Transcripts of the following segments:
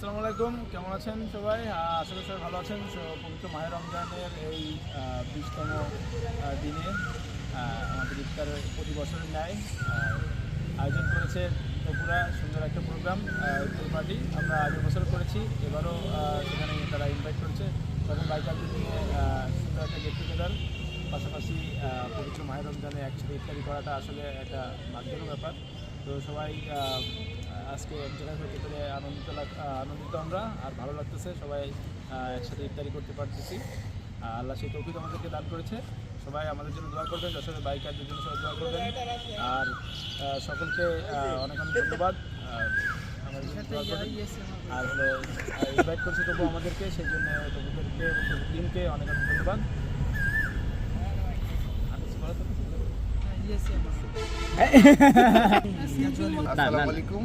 আসসালামু আলাইকুম, কেমন আছেন সবাই? আশা করি সবাই ভালো আছেন। পবিত্র মাহের রমজানের এই বিশতম দিনে আমাদের ইফতারের প্রতি বছরের ন্যায় আয়োজন করেছে ত্রিপুরা, সুন্দর একটা প্রোগ্রাম ইফতার পার্টি। আমরা আগের বছর করেছি, এবারও সেখানে তারা ইনভাইট করেছে। তখন বাইকারদের নিয়ে সুন্দর একটা গেট টুগেদার পাশাপাশি পবিত্র মাহের রমজানে একসাথে ইফতারি করাটা আসলে একটা ভাগ্যেরও ব্যাপার। তো সবাই আজকে এক জায়গায় হতে পেরে আনন্দিত আনন্দিত আমরা আর ভালো লাগতেছে সবাই একসাথে ইফতারি করতে পারতেছি। আল্লাহ সেই তৌফিক আমাদেরকে দান করেছে। সবাই আমাদের জন্য দোয়া করবেন যশোরের বাইকারদের জন্য সবাই দোয়া করবেন। আর সকলকে অনেক অনেক ধন্যবাদ। আর হলো ইনভাইট করছে তবু আমাদেরকে সেই জন্য তবুদেরকে টিমকে অনেক অনেক ধন্যবাদ। আসসালামু আলাইকুম।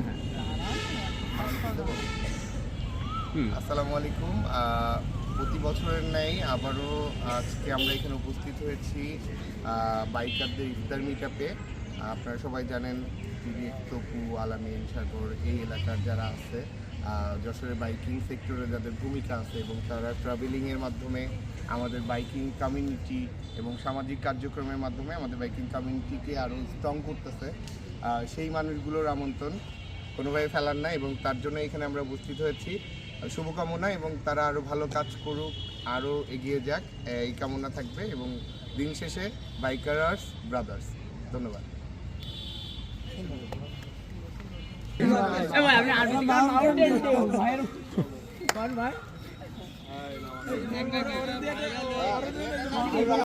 আসসালামু আলাইকুম। প্রতি বছরের ন্যায় আবারও আজকে আমরা এখানে উপস্থিত হয়েছি বাইকারদের ইফতার মিটআপে আপনারা সবাই জানেন তিরিক তপু আলামিন, সাগর এই এলাকার যারা আছে যশোরের বাইকিং সেক্টরে যাদের ভূমিকা আছে এবং তারা ট্রাভেলিংয়ের মাধ্যমে আমাদের বাইকিং কমিউনিটি এবং সামাজিক কার্যক্রমের মাধ্যমে আমাদের বাইকিং কমিউনিটিকে আরও স্ট্রং করতেছে। সেই মানুষগুলোর আমন্ত্রণ কোনোভাবে ফেলার না এবং তার জন্য এখানে আমরা উপস্থিত হয়েছি। শুভকামনা এবং তারা আরও ভালো কাজ করুক আরও এগিয়ে যাক, এই কামনা থাকবে এবং দিন শেষে বাইকারার্স ব্রাদার্স। ধন্যবাদ।